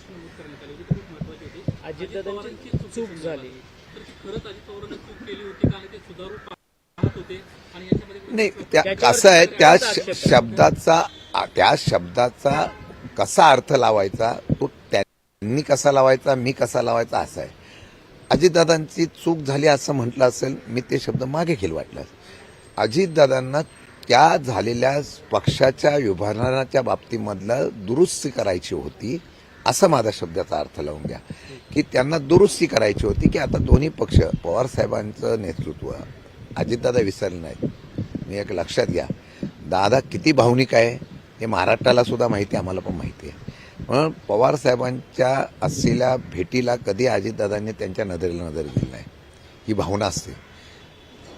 गोष्ट नमूद करण्यात आली होती ती खूप महत्वाची होती. अजितदादांची चूक झाली. तर ती खरंच अजित पवारांनी चूक केली होती का ते सुधारू पाहत होते. आणि याच्यामध्ये नाही कसं आहे त्या शब्दाचा त्या शब्दाचा कसा अर्थ लावायचा तो त्यांनी कसा लावायचा मी कसा लावायचा असा आहे. अजितदादांची चूक झाली असं म्हटलं असेल मी ते शब्द मागे घेईल वाटलं. अजितदादांना त्या झालेल्या पक्षाच्या विभाजनाच्या बाबतीमधलं दुरुस्ती करायची होती. असं माझा शब्दाचा अर्थ लावून घ्या. की त्यांना दुरुस्ती करायची होती की आता दोन्ही पक्ष पवार साहेबांचं नेतृत्व अजितदादा विसरले नाहीत. मी एक लक्षात घ्या. दादा किती भावनिक आहे हे महाराष्ट्राला सुद्धा माहिती आहे आम्हाला पण माहिती आहे. म्हणून पवार साहेबांच्या असलेल्या भेटीला कधी अजितदादांनी त्यांच्या नजरेला नजर दिली नाही? ही भावना असते.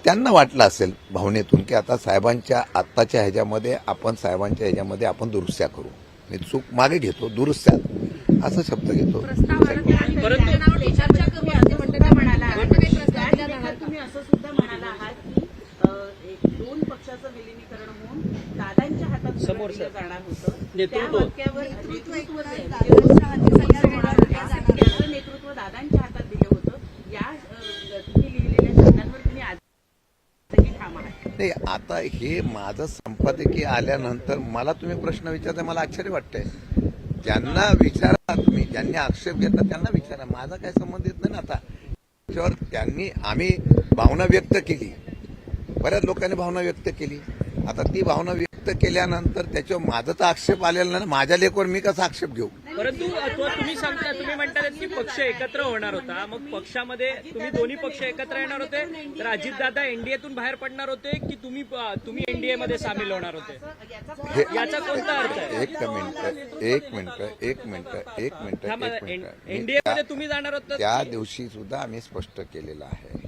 त्यांना वाटलं असेल भावनेतून की आता साहेबांच्या आत्ताच्या ह्याच्यामध्ये आपण साहेबांच्या ह्याच्यामध्ये आपण दुरुस्त्या करू. मी चूक मागे घेतो दुरुस्त्या. असा शब्द घेतो. तुम्ही असं सुद्धा म्हणाला आहात की अ, एक दोन पक्षाचं विलिनीकरण होऊन दादांच्या हातात समोर. जाणार होतं त्या. वाक्यावर नेतृत्व जे- त्याचं नेतृत्व दादांच्या हातात दिलं होतं या तुम्ही लिहिलेल्या शब्दांवर तुम्ही आजही ठाम आहात नाही आता हे माझं संपादकीय आल्यानंतर मला तुम्ही प्रश्न विचारता मला आश्चर्य वाटतंय ज्यांना विचारा तुम्ही ज्यांनी आक्षेप घेतला त्यांना विचारा. माझा काय संबंध येत नाही ना आता? त्याच्यावर त्यांनी आम्ही भावना व्यक्त केली. बऱ्याच लोकांनी भावना व्यक्त केली. आता ती भावना व्यक्त केल्यानंतर त्याच्यावर माझा तर आक्षेप आलेला नाही माझ्या लेखवर मी कसा आक्षेप घेऊ? परंतु तो तुम्ही सांगता तुम्ही म्हणताय की पक्ष एकत्र होणार होता. मग पक्षामध्ये तुम्ही दोन्ही पक्ष एकत्र येणार होते. तर अजितदादा एनडीएतून बाहेर पडणार होते की तुम्ही तुम्ही एनडीए मध्ये सामील होणार होते? याचा कोणता अर्थ आहे? एक मिनिट एक मिनिट एक मिनिट एक मिनिट एक मिनिट. एनडीए मध्ये तुम्ही जाणार होता? त्या दिवशी सुद्धा आम्ही स्पष्ट केलेलं आहे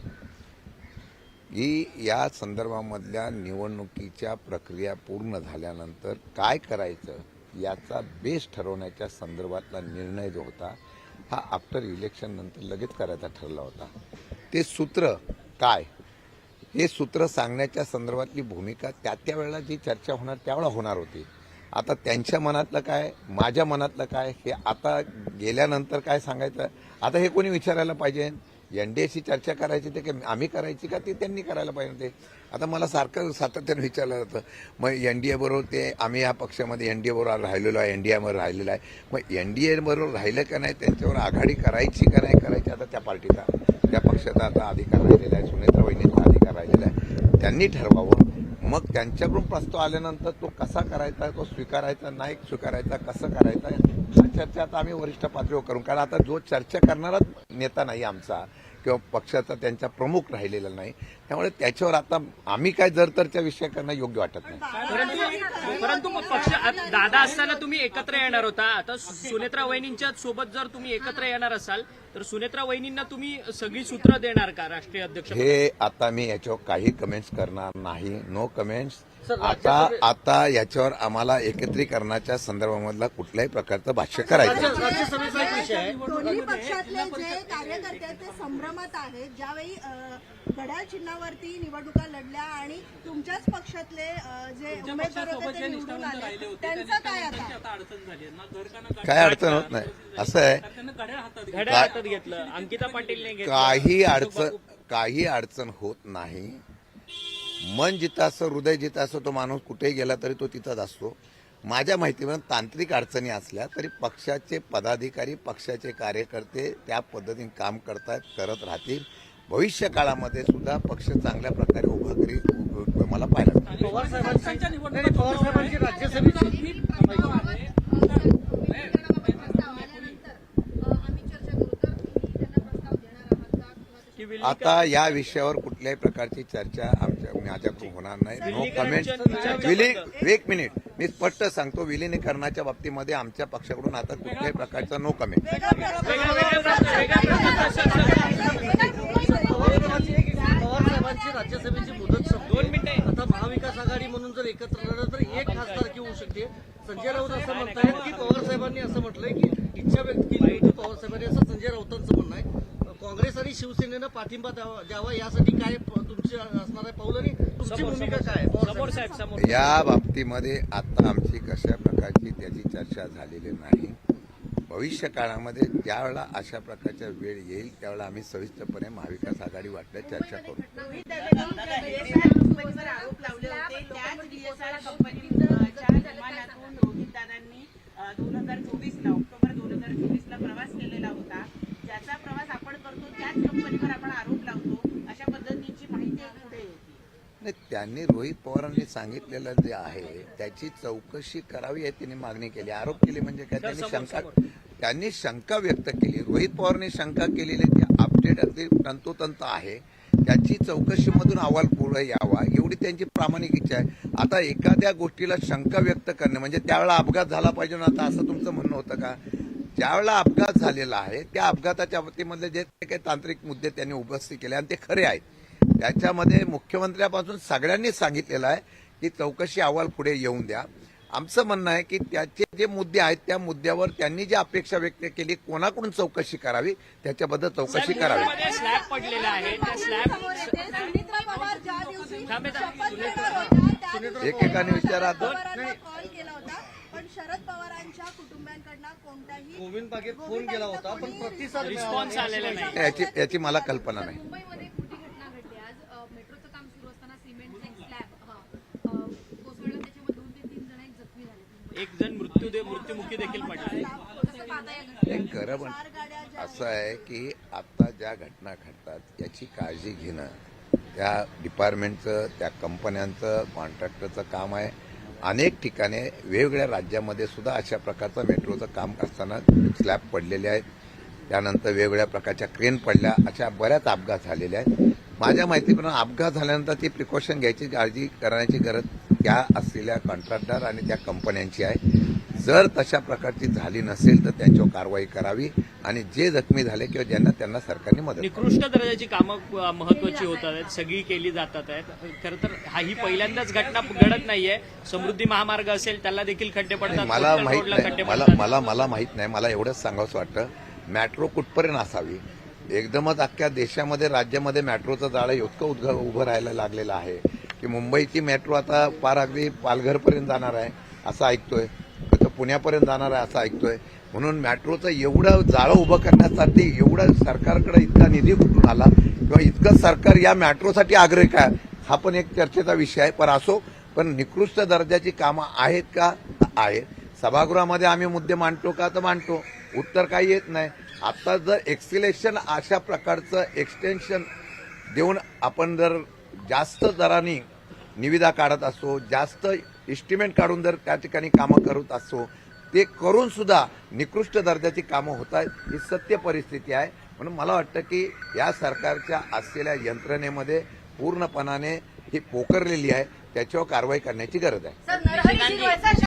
की या संदर्भामधल्या निवडणुकीच्या प्रक्रिया पूर्ण झाल्यानंतर काय करायचं? याचा बेस ठरवण्याच्या संदर्भातला निर्णय जो होता हा आफ्टर इलेक्शन नंतर लगेच करायचा ठरला होता. ते सूत्र काय? हे सूत्र सांगण्याच्या संदर्भातली भूमिका त्या त्या वेळेला जी चर्चा होणार त्यावेळा होणार होती. आता त्यांच्या मनातलं काय माझ्या मनातलं काय हे आता गेल्यानंतर काय सांगायचं? आता हे कोणी विचारायला पाहिजे? एन डी एशी चर्चा करायची ते की आम्ही करायची का ते त्यांनी करायला पाहिजे ते आता मला सारखं सातत्यानं विचारलं जातं. मग एन डी बरोबर ते आम्ही या पक्षामध्ये एन डी बरोबर राहिलेलो आहे एन डी एमध्ये राहिलेलो आहे. मग एन डी एबरोबर राहिलं का नाही त्यांच्यावर आघाडी करायची का नाही करायची आता त्या पार्टीचा त्या पक्षाचा आता अधिकार राहिलेला आहे सुनेत्रा वहिनीचा अधिकार राहिलेला आहे. त्यांनी ठरवावं. मग त्यांच्याकडून प्रस्ताव आल्यानंतर तो कसा करायचा तो स्वीकारायचा नाही स्वीकारायचा कसं करायचा हा चर्चा आता आम्ही वरिष्ठ पातळीवर करू. कारण आता जो चर्चा करणाराच नेता नाही आमचा किंवा पक्षाचा त्यांचा प्रमुख राहिलेला नाही. त्यामुळे त्याच्यावर आता आम्ही काय जर तरच्या विषय करणं योग्य वाटत नाही. परंतु पक्ष दादा असताना तुम्ही एकत्र येणार होता. आता सुनेत्रा वहिनींच्या सोबत जर तुम्ही एकत्र येणार असाल तर सुनेत्रा वहिनींना तुम्ही सगळी सूत्र देणार का राष्ट्रीय अध्यक्ष हे आता मी याच्यावर काही कमेंट्स करणार नाही. नो कमेंट्स आता आता याच्यावर आम्हाला एकत्रीकरणाच्या संदर्भामधला कुठल्याही प्रकारचं भाष्य करायचं दोन्ही पक्षातले जे कार्यकर्ते आहेत ते संभ्रमात आहेत ज्यावेळी घड्याळ चिन्हावरती निवडणुका लढल्या आणि तुमच्याच पक्षातले जे उमेदवार होते ते निवडून आले. त्यांचं काय आता. काय अडचण होत नाही. असं आहे. काही अडचण काही अडचण होत नाही. मन जिथं असं हृदय जिथं असं तो माणूस कुठेही गेला तरी तो तिथंच असतो. माझ्या माहितीवर तांत्रिक अडचणी असल्या तरी पक्षाचे पदाधिकारी पक्षाचे कार्यकर्ते त्या पद्धतीने काम करतात करत राहतील. भविष्य काळामध्ये सुद्धा पक्ष चांगल्या प्रकारे उभा करी मला पाहायला मिळेल. पवार साहेबांच्या हो, निवडणुका पवार साहेबांची राज्यसभेची की विली- आता या विषयावर कुठल्याही प्रकारची चर्चा आमच्या माझ्याकडून होणार नाही नो कमेंट विलीनीकरणच्या- विली एक मिनिट मी स्पष्ट सांगतो विलिनीकरणाच्या बाबतीमध्ये आमच्या पक्षाकडून आता कुठल्याही प्रकारचा नो कमेंट राज्यसभेची मुदत. दोन मिनिटे आता महाविकास आघाडी म्हणून जर एकत्र लढलं तर एक खासदार होऊ शकते संजय राऊत असं म्हणतायत की पवार साहेबांनी असं म्हटलंय की इच्छा व्यक्त केली होती पवार साहेबांनी असं संजय राऊतांचं म्हणणं आहे काँग्रेस आणि शिवसेनेनं पाठिंबा द्यावा द्यावा यासाठी काय तुमची असणार आहे पाऊल आणि तुमची भूमिका काय समोर साहेब समोर. या बाबतीमध्ये आता आमची कशा प्रकारची त्याची चर्चा झालेली नाही. भविष्य काळामध्ये ज्यावेळेला अशा प्रकारच्या वेळ येईल त्यावेळेला आम्ही सविस्तरपणे महाविकास आघाडी वाटण्यात चर्चा करू. रोहित दादांनी DSR कंपनीवर आरोप लावले होते. त्याच डीएसआर कंपनीच्या विमानातून रोहित दादांनी दोन हजार चोवीसला ऑक्टोबर दोन हजार चोवीसला प्रवास केलेला होता. ज्याचा प्रवास आपण करतो त्याच कंपनीवर आपण आरोप लावतो अशा पद्धतीची माहिती होती नाही त्यांनी रोहित पवारांनी सांगितलेलं जे आहे त्याची चौकशी करावी आहे त्यांनी मागणी केली. आरोप केले म्हणजे काय? त्यांनी शंका त्यांनी शंका व्यक्त केली. रोहित पवारांनी शंका केलेली ती अपडेट अगदी तंतोतंत आहे. त्याची चौकशीमधून अहवाल पुढे यावा एवढी त्यांची प्रामाणिक इच्छा आहे. आता एखाद्या गोष्टीला शंका व्यक्त करणे म्हणजे त्यावेळेला अपघात झाला पाहिजे ना? आता असं तुमचं म्हणणं होतं का? ज्यावेळेला अपघात झालेला आहे त्या अपघाताच्या बाबतीमधले जे काही तांत्रिक मुद्दे त्यांनी उपस्थित केले आणि ते खरे आहेत. त्याच्यामध्ये मुख्यमंत्र्यापासून सगळ्यांनी सांगितलेलं आहे की चौकशी अहवाल पुढे येऊन द्या. आमचं म्हणणं आहे की त्याचे जे मुद्दे आहेत त्या मुद्द्यावर त्यांनी जी अपेक्षा व्यक्त केली कोणाकडून चौकशी करावी त्याच्याबद्दल चौकशी करावी. स्लॅब पडलेला आहे. एकेकाने विचारा पण शरद पवारांच्या कुटुंबियांकडनं कोणताही गोविंद बागेत फोन केला होता पण प्रतिसाद रिस्पॉन्स आलेला नाही. याची याची मला कल्पना नाही. मुंबईमध्ये एक मोठी घटना घडली. आज अ, मेट्रोचं काम सुरू असताना सिमेंटचा एक स्लॅब अ, कोसळला. त्याच्यामध्ये दोन ते तीन जण एक जखमी झाले. एक जण मृत्यू दे मृत्युमुखी देखील पडला. कसं पाहता या घटनेला? खरं पण असं आहे की आता ज्या घटना घडतात याची काळजी घेणं त्या डिपार्टमेंटचं त्या कंपन्यांचं कॉन्ट्रॅक्टरचं काम आहे. अनेक ठिकाणी वेगवेगळ्या राज्यामध्ये सुद्धा अशा प्रकारचं मेट्रोचं काम असताना स्लॅब पडलेले आहेत. त्यानंतर वेगवेगळ्या प्रकारच्या क्रेन पडल्या अशा बऱ्याच अपघात झालेल्या आहेत. माझ्या माहितीप्रमाणे अपघात झाल्यानंतर ती प्रिकॉशन घ्यायची काळजी करण्याची गरज त्या असलेल्या कॉन्ट्रॅक्टर आणि त्या कंपन्यांची आहे. जर तशा प्रकारची झाली नसेल तर त्यांच्यावर कारवाई करावी. आणि जे जखमी झाले किंवा ज्यांना त्यांना सरकारने मदत. निकृष्ट दर्जाची कामं महत्वाची होतात आहेत सगळी केली जातात आहेत. खरं तर हा ही पहिल्यांदाच घटना घडत नाहीये. समृद्धी महामार्ग असेल त्याला देखील खड्डे पडतात मला माहीत नाही मला मला मला माहीत नाही मला एवढंच सांगावंसं वाटतं. मॅट्रो कुठपर्यंत असावी? एकदमच अख्ख्या देशामध्ये राज्यामध्ये मॅट्रोचं जाळं इतकं उद्ग उभं राहायला लागलेलं आहे की मुंबईची मेट्रो आता फार अगदी पालघरपर्यंत जाणार आहे असं ऐकतोय. पुण्यापर्यंत जाणार आहे असं ऐकतोय. म्हणून मॅट्रोचं एवढं जाळं उभं करण्यासाठी एवढं सरकारकडे इतका निधी कुठून आला. किंवा इतकं सरकार या मॅट्रोसाठी आग्रह काय हा पण एक चर्चेचा विषय आहे. पण असो पण निकृष्ट दर्जाची कामं आहेत का? आहेत. सभागृहामध्ये आम्ही मुद्दे मांडतो का? तर मांडतो. उत्तर काही येत नाही. आता जर एक्सिलेशन अशा प्रकारचं एक्सटेन्शन देऊन आपण जर जास्त दराने निविदा काढत असो जास्त इस्टिमेट काढून जर त्या ठिकाणी कामं करत असो ते करून सुद्धा निकृष्ट दर्जाची कामं होत आहेत ही सत्य परिस्थिती आहे. म्हणून मला वाटतं की या सरकारच्या असलेल्या यंत्रणेमध्ये पूर्णपणाने ही पोकरलेली आहे त्याच्यावर कारवाई करण्याची गरज आहे. सर, नरहरी शिरवाळचा